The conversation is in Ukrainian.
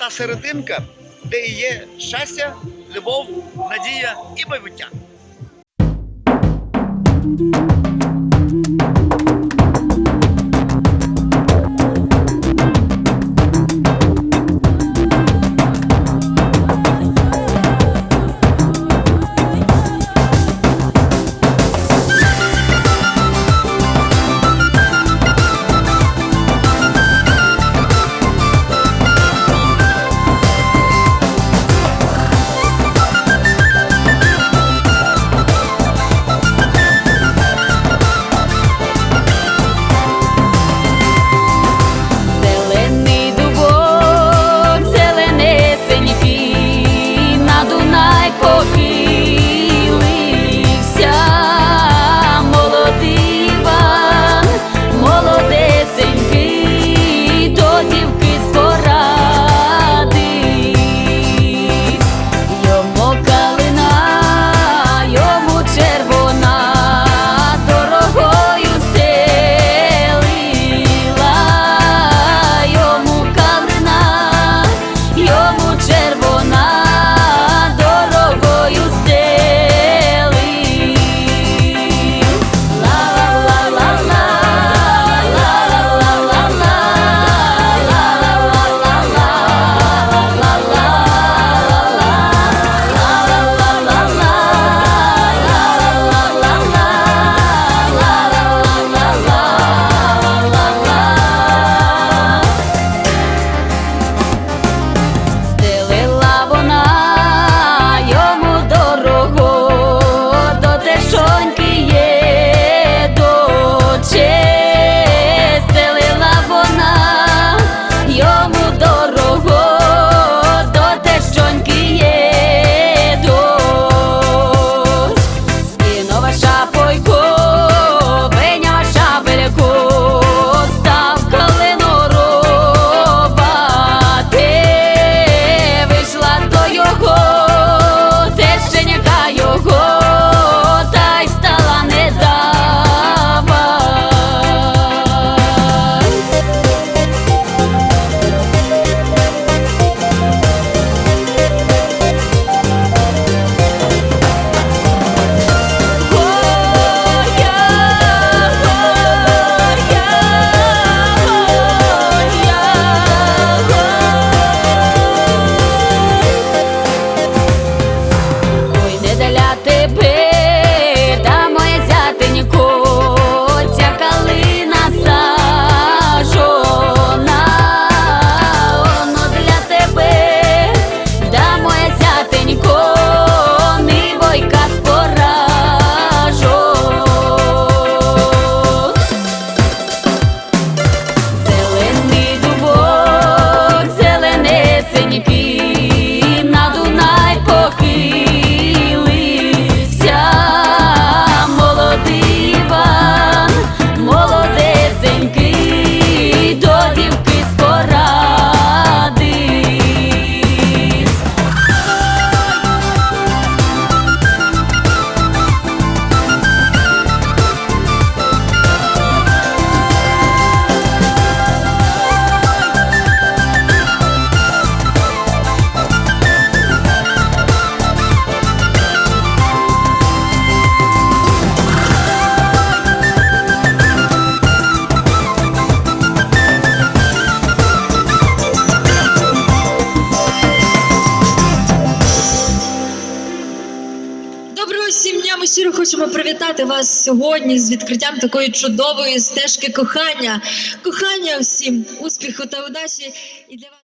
та серединка, де і є щастя, любов, надія і майбуття. хочемо привітати вас сьогодні з відкриттям такої чудової стежки кохання. Кохання всім, успіху та удачі і для вас.